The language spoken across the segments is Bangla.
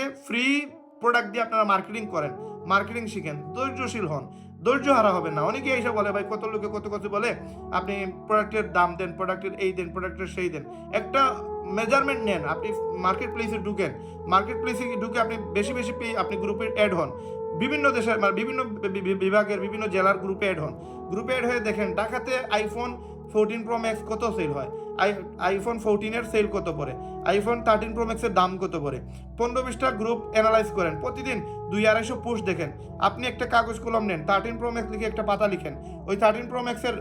আগে ফ্রি প্রোডাক্ট দিয়ে আপনারা মার্কেটিং করেন মার্কেটিং শিখেন, ধৈর্যশীল হন। ধৈর্য হারা হবেন না। অনেকে এসে বলে, ভাই, কত লোকে কত কত বলে, আপনি প্রোডাক্টের দাম দেন প্রোডাক্টের এই দেন প্রোডাক্টের সেই দেন। একটা মেজারমেন্ট নেন। আপনি মার্কেট প্লেসে ঢুকেন। মার্কেট প্লেসে ঢুকে আপনি বেশি বেশি পেয়ে আপনি গ্রুপে অ্যাড হন। বিভিন্ন দেশের মানে বিভিন্ন বিভাগের বিভিন্ন জেলার গ্রুপে অ্যাড হন। গ্রুপে অ্যাড হয়ে দেখেন, ঢাকাতে আইফোন ফোরটিন প্রো ম্যাক্স কত সেল হয়? আই আইফোন ফোরটিনের সেল কত পড়ে? আইফোন থার্টিন প্রো ম্যাক্সের দাম কত পড়ে? পনেরো বিশটা গ্রুপ অ্যানালাইজ করেন। প্রতিদিন দুই আড়াইশো পোস্ট দেখেন। আপনি একটা কাগজ কলম নেন থার্টিন প্রো ম্যাক্স লিখে একটা পাতা লিখেন। ওই থার্টিন প্রো ম্যাক্সের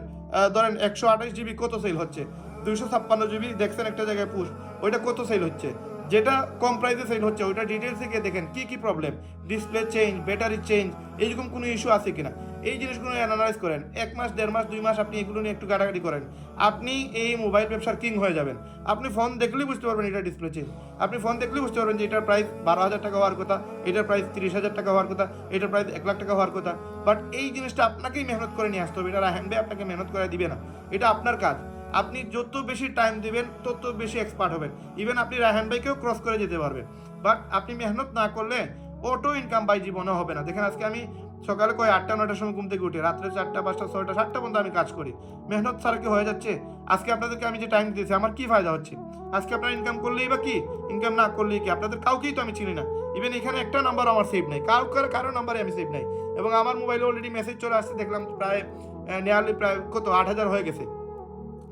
ধরেন একশো আঠাশ জিবি কত সেল হচ্ছে? দুইশো ছাপ্পান্ন জিবি দেখছেন একটা জায়গায় পুশ ওইটা কত সেল হচ্ছে? যেটা কম প্রাইসে সেল হচ্ছে, ওইটা ডিটেলসে গিয়ে দেখেন কি কি problem display change battery change এইরকম কোনো ইস্যু আছে কিনা? এই জিনিসগুলো অ্যানালাইজ করেন। এক মাস, দেড় মাস, দুই মাস আপনি এগুলো নিয়ে একটু ঘাটাঘাটি করেন। আপনি এই মোবাইল ব্যবসার কিং হয়ে যাবেন। আপনি ফোন দেখলেই বুঝতে পারবেন এটা ডিসপ্লে চেঞ্জ আপনি ফোন দেখলেই বুঝতে পারবেন যে এটার প্রাইস বারো হাজার টাকা হওয়ার কথা, এটার প্রাইস তিরিশ হাজার টাকা হওয়ার কথা, এটার প্রাইস এক লাখ টাকা হওয়ার কথা। বাট এই জিনিসটা আপনাকেই মেহনত করে নিয়ে আসতে হবে। এটা হ্যান্ডবে আপনাকে মেহনত করে দিবে না। এটা আপনার কাজ। আপনি যত বেশি টাইম দিবেন, তত বেশি এক্সপার্ট হবেন। ইভেন আপনি রায়হান ভাইকেও ক্রস করে যেতে পারবেন। বাট আপনি মেহনত না করলে অটো ইনকাম বাই জীবনে হবে না। দেখেন আজকে আমি সকালে কয় আটটা, নয়টার সময় ঘুম থেকে উঠে। রাত্রে চারটা, পাঁচটা, ছয়টা, সাতটা পর্যন্ত আমি কাজ করি। মেহনত ছাড়া কি হয়ে যাচ্ছে? আজকে আপনাদেরকে আমি যে টাইম দিয়েছি আমার কি ফায়দা হচ্ছে? আজকে আপনারা ইনকাম করলেই বা কি? ইনকাম না করলেই কি? আপনাদের কাউকেই তো আমি চিনি না। ইভেন এখানে একটা নাম্বার আমার সেভ নাই। কারও কারও নাম্বারে আমি সেভ নাই। এবং আমার মোবাইলে অলরেডি মেসেজ চলে আসছে, দেখলাম প্রায় নিয়ারলি প্রায় কত? আট হাজার হয়ে গেছে।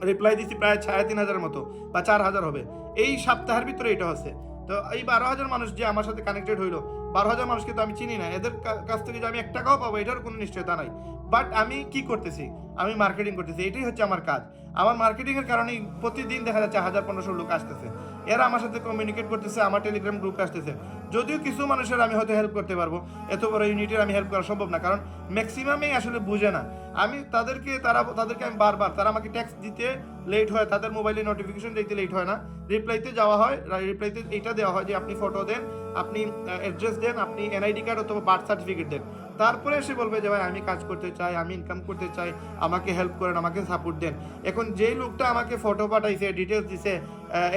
রিপ্লাই দিচ্ছি প্রায় সাড়ে তিন হাজার মতো বা চার হাজার হবে। এই সপ্তাহের ভিতরে এটা হচ্ছে। তো এই বারো হাজার মানুষ যে আমার সাথে কানেক্টেড হইল বারো হাজার মানুষকে তো আমি চিনি না। এদের কাছ থেকে যে আমি এক টাকাও পাবো এটার কোনো নিশ্চয়তা নাই। বাট আমি কি করতেছি? আমি মার্কেটিং করতেছি। এটাই হচ্ছে আমার কাজ। আমার মার্কেটিং এর কারণে প্রতিদিন দেখা যাচ্ছে হাজার পনেরোশো লোক আসতেছে। এরা আমার সাথে কমিউনিকেট করতেছে, আমার টেলিগ্রাম গ্রুপে আসতেছে। যদিও কিছু মানুষের আমি হয়তো হেল্প করতে পারব, এত বড় ইউনিটের আমি হেল্প করা সম্ভব না, কারণ ম্যাক্সিমামই আসলে বুঝে না। আমি তাদেরকে, তারা, তাদেরকে আমি বারবার, তারা আমাকে ট্যাক্স দিতে লেট হয়, তাদের মোবাইলে নোটিফিকেশন দিতে লেট হয় না। রিপ্লাইতে যাওয়া হয় রিপ্লাইতে এটা দেওয়া হয় যে আপনি ফটো দেন, আপনি অ্যাড্রেস দেন, আপনি এনআইডি কার্ড অথবা বার্থ সার্টিফিকেট দেন। তারপরে সে বলবে যে, ভাই, আমি কাজ করতে চাই, আমি ইনকাম করতে চাই, আমাকে হেল্প করেন, আমাকে সাপোর্ট দেন। এখন যেই লোকটা আমাকে ফটো পাঠাইছে ডিটেলস দিছে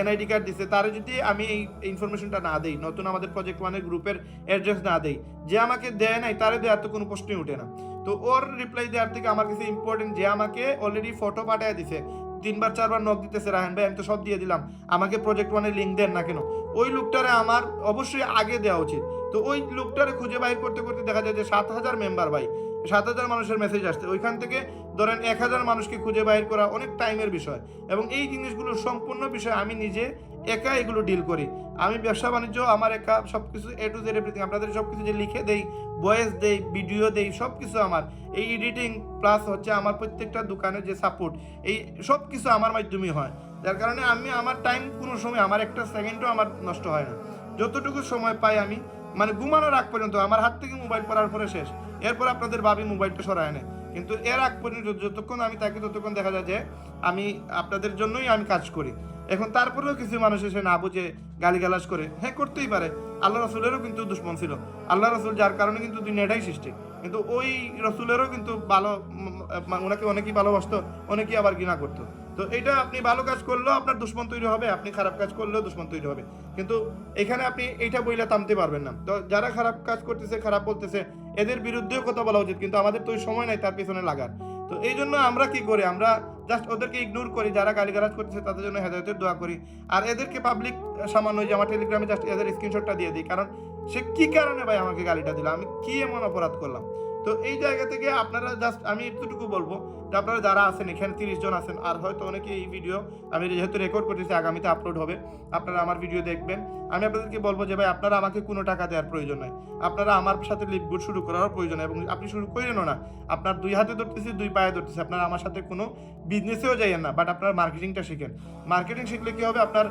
এনআইডি কার্ড দিছে, তার যদি আমি এই ইনফরমেশনটা না দেই, নতুন আমাদের প্রজেক্ট ওয়ানের গ্রুপের অ্যাড্রেস না দেই, যে আমাকে দেয় নাই, তারে দেওয়ার তো কোনো প্রশ্নই ওঠে না। তো ওর রিপ্লাই দেওয়ার থেকে আমার কাছে ইম্পর্টেন্ট যে আমাকে অলরেডি ফটো পাঠিয়ে দিছে। তিনবার, চারবার নখ দিতেছে রাহান ভাই, আমি তো সব দিয়ে দিলাম। আমাকে প্রজেক্ট ওয়ানের লিঙ্ক দেন না কেন? ওই লুকটারে আমার অবশ্যই আগে দেওয়া উচিত। তো ওই লুকটারে খুঁজে বাইর করতে করতে দেখা যায় যে সাত হাজার মেম্বার ভাই। সাত হাজার মানুষের মেসেজ আসছে। ওইখান থেকে ধরেন এক হাজার মানুষকে খুঁজে বাইর করা অনেক টাইমের বিষয়। এবং এই জিনিসগুলো সম্পূর্ণ বিষয় আমি নিজে একা এগুলো ডিল করি। আমি ব্যবসা বাণিজ্য, আমার একা সব কিছু এ টু জেড আপনাদের সব কিছু যে লিখে দেই ভয়েস দেই ভিডিও দেই সব কিছু আমার। এই এডিটিং প্লাস হচ্ছে আমার প্রত্যেকটা দোকানের যে সাপোর্ট এই সব কিছু আমার মাধ্যমেই হয়। যার কারণে আমি, আমার টাইম কোনো সময়, আমার একটা সেকেন্ডও আমার নষ্ট হয় না। যতটুকু সময় পাই আমি মানে ঘুমানোর আগ পর্যন্ত আমার হাত থেকে মোবাইল পড়ার পরে শেষ। এরপর আপনাদের ভাবি মোবাইলটা সরায় নেয়। কিন্তু এর আগ পর্যন্ত যতক্ষণ আমি থাকি ততক্ষণ দেখা যায় যে আমি আপনাদের জন্যই আমি কাজ করি। এখন তারপরেও কিছু মানুষ এসে না বুঝে গালিগালাজ করে। হ্যাঁ করতেই পারে। আল্লাহ রসুলেরও কিন্তু দুশ্মন ছিল। আল্লাহ রসুল যার কারণে কিন্তু দুনিয়াটাই সৃষ্টি। কিন্তু ওই রসুলেরও কিন্তু ভালো উম, ওনাকে অনেকেই ভালোবাসতো অনেকেই আবার ঘৃণা করতো। তো এটা আপনি ভালো কাজ করলেও আপনার দুশ্মন তৈরি হবে, আপনি খারাপ কাজ করলেও দুশ্মন তৈরি হবে। কিন্তু এখানে আপনি এইটা বইলে থামতে পারবেন না। তো যারা খারাপ কাজ করতেছে, খারাপ বলতেছে, এদের বিরুদ্ধেও কথা বলা উচিত, কিন্তু আমাদের তো ওই সময় নাই, তার পিছনে লাগার। তো এই জন্য আমরা কি করি, আমরা জাস্ট ওদেরকে ইগনোর করি, যারা গালিগালাজ করতেছে, তাদের জন্য হেদায়তের দোয়া করি। আর এদেরকে পাবলিক সামান্য যে আমার টেলিগ্রামে জাস্ট এদের স্ক্রিনশটটা দিয়ে দিই, কারণ সে কি কারণে ভাই আমাকে গালিটা দিল? আমি কি এমন অপরাধ করলাম? তো এই জায়গা থেকে আপনারা জাস্ট আমি এতটুকু বলব যে আপনারা যারা আছেন, এখানে তিরিশ জন আছেন, আর হয়তো অনেকে এই ভিডিও আমি যেহেতু রেকর্ড করতেছি, আগামীতে আপলোড হবে। আপনারা আমার ভিডিও দেখবেন। আমি আপনাদেরকে বলব যে, ভাই, আপনারা আমাকে কোনো টাকা দেওয়ার প্রয়োজন নাই। আপনারা আমার সাথে লিপগুড শুরু করার প্রয়োজন এবং আপনি শুরু করেনও না। আপনার দুই হাতে ধরতেছি, দুই পায়ে ধরতেছি। আপনারা আমার সাথে কোনো বিজনেসেও যাইয়েন না বাট আপনার মার্কেটিংটা শিখেন। মার্কেটিং শিখলে কী হবে? আপনার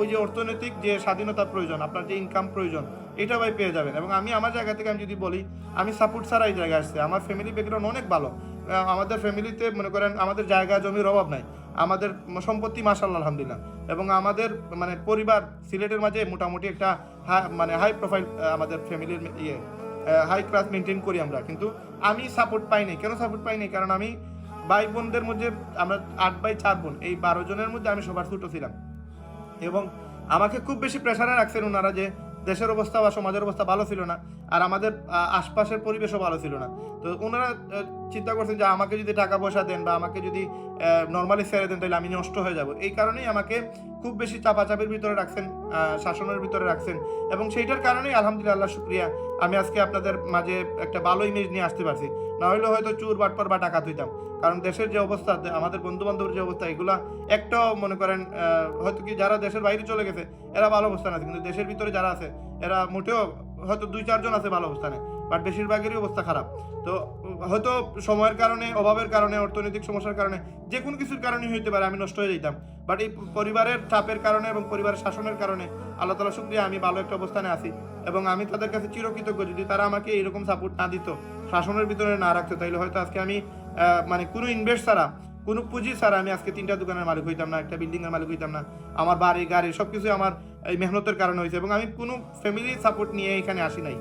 ওই যে অর্থনৈতিক যে স্বাধীনতার প্রয়োজন, আপনার যে ইনকাম প্রয়োজন, এটা ভাই পেয়ে যাবেন। এবং আমি আমার জায়গা থেকে আমি যদি বলি, আমি সাপোর্ট ছাড়া এই জায়গায় আসছে। আমার ফ্যামিলি ব্যাকগ্রাউন্ড অনেক ভালো। আমাদের ফ্যামিলিতে, মনে করেন, আমাদের জায়গা জমির অভাব নাই। আমাদের সম্পত্তি মাসাল্লাহ আলহামদুলিল্লাহ। এবং আমাদের মানে পরিবার, সিলেটের মাঝে মোটামুটি একটা মানে হাই প্রোফাইল আমাদের ফ্যামিলির ইয়ে হাই ক্লাস মেনটেন করি আমরা। কিন্তু আমি সাপোর্ট পাইনি কেন সাপোর্ট পাইনি কারণ আমি ভাই বোনদের মধ্যে, আমরা আট বাই চার বোন। এই বারো জনের মধ্যে আমি সবার ছোটো ছিলাম। এবং আমাকে খুব বেশি প্রেশারে রাখছেন ওনারা যে, দেশের অবস্থা বা সমাজের অবস্থা ভালো ছিল না। আর আমাদের আশপাশের পরিবেশও ভালো ছিল না। তো ওনারা চিন্তা করছেন যে আমাকে যদি টাকা পয়সা দেন বা আমাকে যদি নর্মালি ছেড়ে দেন, তাহলে আমি নষ্ট হয়ে যাব। এই কারণেই আমাকে খুব বেশি চাপাচাপির ভিতরে রাখছেন শাসনের ভিতরে রাখছেন। এবং সেইটার কারণেই আলহামদুলিল্লাহ, শুক্রিয়া। আমি আজকে আপনাদের মাঝে একটা ভালো ইমেজ নিয়ে আসতে পারছি। না হলে হয়তো চুর, বাটপার বা টাকা তুইতাম কারণ দেশের যে অবস্থা আমাদের বন্ধু বান্ধবের যে অবস্থা, এগুলা একটাও মনে করেন হয়তো কি যারা দেশের বাইরে চলে গেছে, এরা ভালো অবস্থানে আছে। কিন্তু দেশের ভিতরে যারা আছে, এরা মোটেও হয়তো দুই, চারজন আছে ভালো অবস্থানে বাট বেশিরভাগেরই অবস্থা খারাপ। তো, হয়তো সময়ের কারণে, অভাবের কারণে, অর্থনৈতিক সমস্যার কারণে যে কোনো কিছুর কারণে হইতে পারে, আমি নষ্ট হয়ে যেতাম বাট এই পরিবারের চাপের কারণে এবং পরিবারের শাসনের কারণে আল্লাহ তালা শুক্রিয়া, আমি ভালো একটা অবস্থানে আছি এবং আমি তাদের কাছে চিরকৃতজ্ঞ। যদি তারা আমাকে এরকম সাপোর্ট না দিত, শাসনের ভিতরে না রাখতো, তাইলে হয়তো আজকে আমি মানে কোনো ইনভেস্ট ছাড়া, কোনো পুঁজি ছাড়া আমি আজকে তিনটা দোকানের মালিক হইতাম না, একটা বিল্ডিংয়ের মালিক হইতাম না। আমার বাড়ি, গাড়ি সবকিছু আমার এই মেহনতের কারণে হয়েছে এবং আমি কোনো ফ্যামিলি সাপোর্ট নিয়ে এখানে আসি নাই।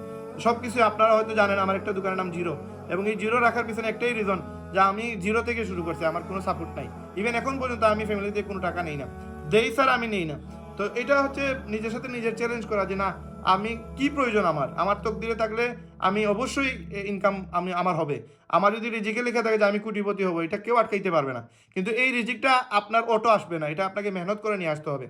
সবকিছু আপনারা হয়তো জানেন, আমার একটা দোকানের নাম জিরো এবং এই জিরো রাখার পিছনে একটাই রিজন যে আমি জিরো থেকে শুরু করছি, আমার কোনো সাপোর্ট নাই। ইভেন এখন পর্যন্ত আমি ফ্যামিলিতে কোনো টাকা নেই না। দেই স্যার আমি নেই না। তো এটা হচ্ছে নিজের সাথে নিজের চ্যালেঞ্জ করা যে না, আমি কি প্রয়োজন আমার? আমার তকদিরে থাকলে আমি অবশ্যই ইনকাম আমি আমার হবে। আমার যদি রিজিকে লেখা থাকে যে আমি কোটিপতি হব, এটা কেউ আটকাইতে পারবে না। কিন্তু এই রিজিকটা আপনার অটো আসবে না। এটা আপনাকে মেহনত করে নিয়ে আসতে হবে।